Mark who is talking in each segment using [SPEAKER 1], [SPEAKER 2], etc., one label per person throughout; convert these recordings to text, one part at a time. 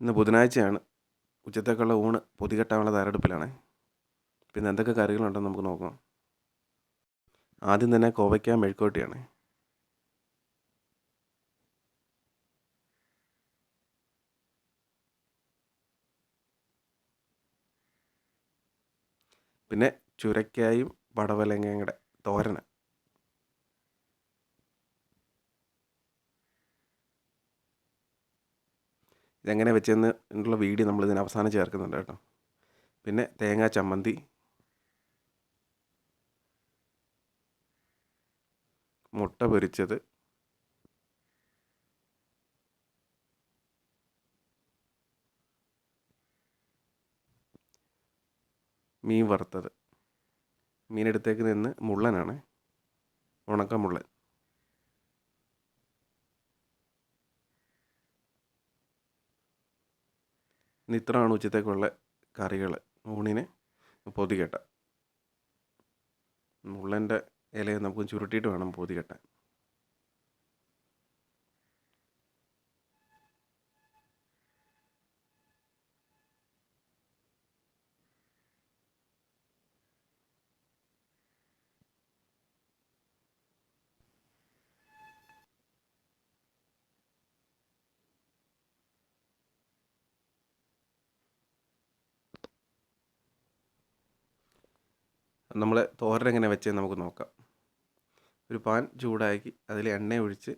[SPEAKER 1] ഇന്ന് ബുധനാഴ്ചയാണ്. ഉച്ചത്തേക്കുള്ള ഊണ് പൊതികെട്ടാനുള്ള തയ്യാറെടുപ്പിലാണ്. പിന്നെ എന്തൊക്കെ കറികളുണ്ടെന്ന് നമുക്ക് നോക്കാം. ആദ്യം തന്നെ കോവയ്ക്ക മെഴുക്കോട്ടിയാണ് പിന്നെ ചുരക്കായും പടവലങ്ങയും കൂടെ തോരന്. ഇതെങ്ങനെ വെച്ചെന്ന് ഉള്ള വീഡിയോ നമ്മൾ ഇതിന് അവസാനം ചേർക്കുന്നുണ്ട് കേട്ടോ. പിന്നെ തേങ്ങാ ചമ്മന്തി. മുട്ട പൊരിച്ചത്. മീൻ വറുത്തത്. മീനെടുത്തേക്ക് നിന്ന് മുള്ളനാണ്. ഉണക്ക ഇന്ന് ഇത്രയാണ് ഉച്ചത്തേക്കുള്ള കറികൾ ഊണിന് പൊതികെട്ട. മുള്ളന്റെ ഇല നമുക്ക് ചുരുട്ടിയിട്ട് വേണം പൊതികെട്ടാൻ. നമ്മൾ തോരൻ എങ്ങനെ വെച്ചേ നമുക്ക് നോക്കാം. ഒരു പാൻ ചൂടാക്കി അതിൽ എണ്ണ ഒഴിച്ച്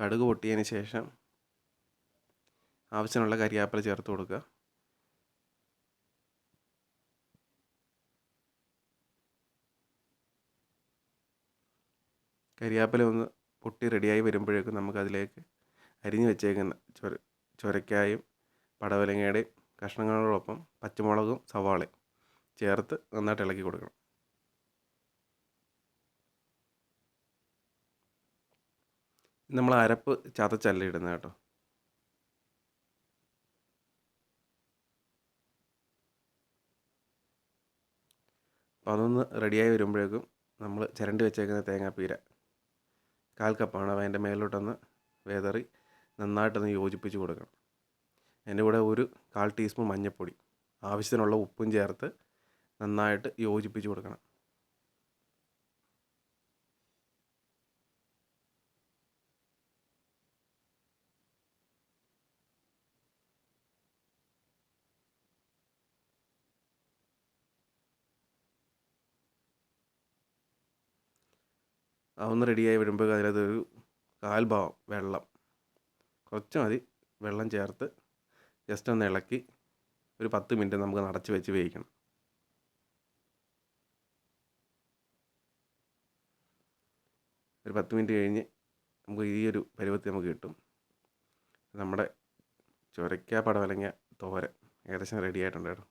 [SPEAKER 1] കടുക് പൊട്ടിയതിന് ശേഷം ആവശ്യമുള്ള കരിയാപ്പില ചേർത്ത് കൊടുക്കുക. കരിയാപ്പില ഒന്ന് പൊട്ടി റെഡിയായി വരുമ്പോഴേക്കും നമുക്കതിലേക്ക് അരിഞ്ഞു വെച്ചേക്കുന്ന ചൊര ചൊരക്കായും പടവലങ്ങയുടെയും കഷ്ണങ്ങളോടൊപ്പം പച്ചമുളകും സവാളയും ചേർത്ത് നന്നായിട്ട് ഇളക്കി കൊടുക്കണം. നമ്മൾ അരപ്പ് ചതച്ചല്ല ഇടുന്നത് കേട്ടോ. അപ്പോൾ അതൊന്ന് റെഡിയായി വരുമ്പോഴേക്കും നമ്മൾ ചിരണ്ടി വെച്ചേക്കുന്ന തേങ്ങാപ്പീര കാൽ കപ്പാണ്. അപ്പോൾ അതിന്റെ മേലോട്ടൊന്ന് വേതറി നന്നായിട്ടൊന്ന് യോജിപ്പിച്ച് കൊടുക്കണം. അതിന്റെ കൂടെ ഒരു കാൽ ടീസ്പൂൺ മഞ്ഞൾപ്പൊടി ആവശ്യത്തിനുള്ള ഉപ്പും ചേർത്ത് നന്നായിട്ട് യോജിപ്പിച്ച് കൊടുക്കണം. അതൊന്ന് റെഡിയായി വരുമ്പോൾ അതിനകത്തൊരു കാൽ ഭാഗം വെള്ളം കുറച്ച് മതി. വെള്ളം ചേർത്ത് ജസ്റ്റ് ഒന്ന് ഇളക്കി ഒരു പത്ത് മിനിറ്റ് നമുക്ക് നടച്ച് വെച്ച് വേവിക്കണം. ഒരു പത്ത് മിനിറ്റ് കഴിഞ്ഞ് നമുക്ക് ഈ ഒരു പരുവത്തിൽ നമുക്ക് കിട്ടും. നമ്മുടെ ചുരക്ക പടവലങ്ങ തോരൻ ഏകദേശം റെഡി ആയിട്ടുണ്ട് കേട്ടോ.